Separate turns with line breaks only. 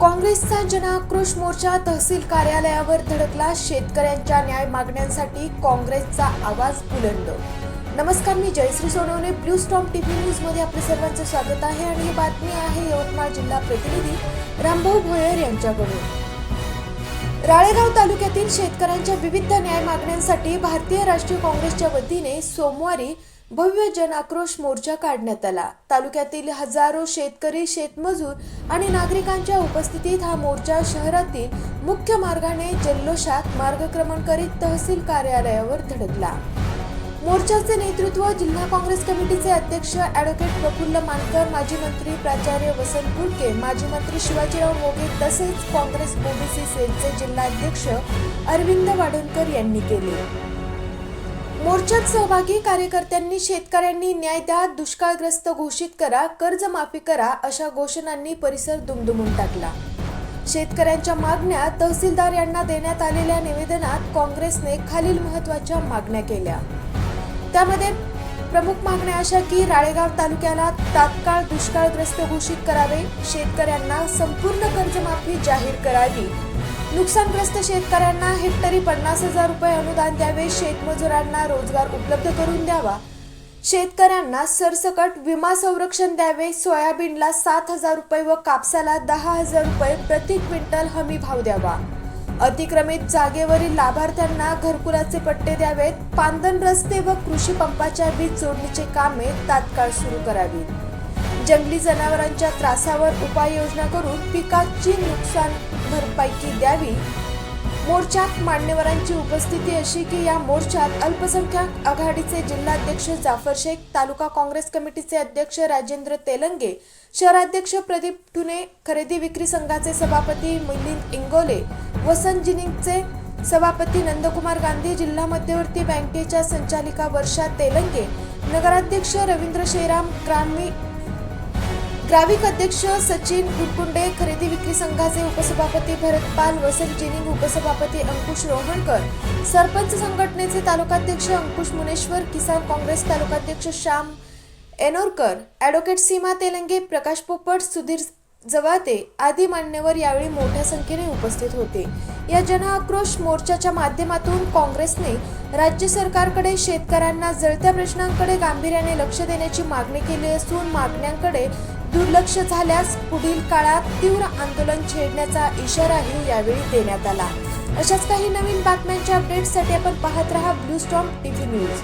काँग्रेसचा जनाक्रोश मोर्चा तहसील कार्यालयावर धडकला. शेतकऱ्यांच्या न्याय मागण्यांसाठी काँग्रेसचा आवाज बुलंद. नमस्कार मी Jayashree Sonawane. Blue storm TV न्यूजमध्ये आपले सर्वांचं स्वागत आहे आणि ही बातमी आहे यवतमाळ जिल्हा प्रतिनिधी रामभाऊ भोयर यांच्याकडून. राळेगाव तालुक्यातील शेतकऱ्यांच्या विविध न्याय मागण्यांसाठी भारतीय राष्ट्रीय काँग्रेसच्या वतीने सोमवारी भव्य जन आक्रोश मोर्चा काढण्यात आला. तालुक्यातील हजारो शेतकरी शेतमजूर आणि नागरिकांच्या उपस्थितीत हा मोर्चा शहरातील मुख्य मार्गाने जल्लोषात मार्गक्रमण करीत तहसील कार्यालयावर धडकला. मोर्चाचे नेतृत्व जिल्हा काँग्रेस कमिटीचे अध्यक्ष ॲडव्होकेट प्रफुल्ल मानकर माजी मंत्री प्राचार्य वसंत पुलके माजी मंत्री शिवाजीराव मोगे तसेच काँग्रेस ओबीसी सेलचे जिल्हाध्यक्ष अरविंद वाडणकर यांनी केले. मोर्चात सहभागी कार्यकर्त्यांनी शेतकऱ्यांनी न्याय द्या दुष्काळग्रस्त घोषित करा कर्जमाफी करा अशा घोषणांनी परिसर दुमदुमून टाकला. शेतकऱ्यांच्या मागण्या तहसीलदार यांना देण्यात आलेल्या निवेदनात काँग्रेसने खालील महत्त्वाच्या मागण्या केल्या. त्यामध्ये प्रमुख मागण्या अशा की राळेगाव तालुक्याला तात्काळ दुष्काळग्रस्त घोषित करावे शेतकऱ्यांना संपूर्ण कर्जमाफी जाहीर करावी नुकसानग्रस्त शेतकऱ्यांना हेक्टरी पन्नास हजार रुपये अनुदान द्यावे शेतमजुरांना रोजगार उपलब्ध करून द्यावा. शेतकऱ्यांना सरसकट विमा संरक्षण द्यावे सोयाबीनला सात हजार रुपये व कापसाला दहा हजार रुपये प्रति क्विंटल हमी भाव द्यावा. अतिक्रमित जागेवरील लाभार्थ्यांना घरकुलाचे पट्टे द्यावेत पांदन रस्ते व कृषी पंपाच्या वीज जोडणीचे कामे तात्काळ सुरू करावीत. जंगली जनावरांच्या त्रासावर उपाययोजना करून पिकाची नुकसान भरपाई द्यावी. मोर्चात मान्यवरांची उपस्थिती अशी की या मोर्चात अल्पसंख्याक आघाडीचे जिल्हाध्यक्ष जाफर शेख तालुका काँग्रेस कमिटीचे अध्यक्ष राजेंद्र तेलंगे शहराध्यक्ष प्रदीप ठुने खरेदी विक्री संघाचे सभापती मिलिंद इंगोले वसंत जिनिंगचे सभापती नंदकुमार गांधी जिल्हा मध्यवर्ती बँकेच्या संचालिका वर्षा तेलंगे नगराध्यक्ष रवींद्र शेराम ग्रामी ग्राविक अध्यक्ष सचिन गुरकुंडे खरेदी संघाचे उपसभापती भरत पाल वसंत जिनिंग उपसभापती अंकुश रोहणकर सरपंच संघटनेचे तालुकाध्यक्ष अंकुश मुनेश्वर किसान काँग्रेस तालुकाध्यक्ष श्याम एनोरकर ॲडव्होकेट सीमा तेलंगे प्रकाश पोपट सुधीर जवाते आदी मान्यवर यावेळी मोठ्या संख्येने उपस्थित होते. या जनआक्रोश मोर्चाच्या माध्यमातून काँग्रेसने राज्य सरकारकडे शेतकऱ्यांना जळत्या प्रश्नांकडे गांभीर्याने लक्ष देण्याची मागणी केली असून मागण्यांकडे दुर्लक्ष झाल्यास पुढील काळात तीव्र आंदोलन छेडण्याचा इशाराही यावेळी देण्यात आला. अशाच काही नवीन बातम्यांच्या अपडेट्ससाठी आपण पाहत रहा ब्लू स्टॉम टीव्ही न्यूज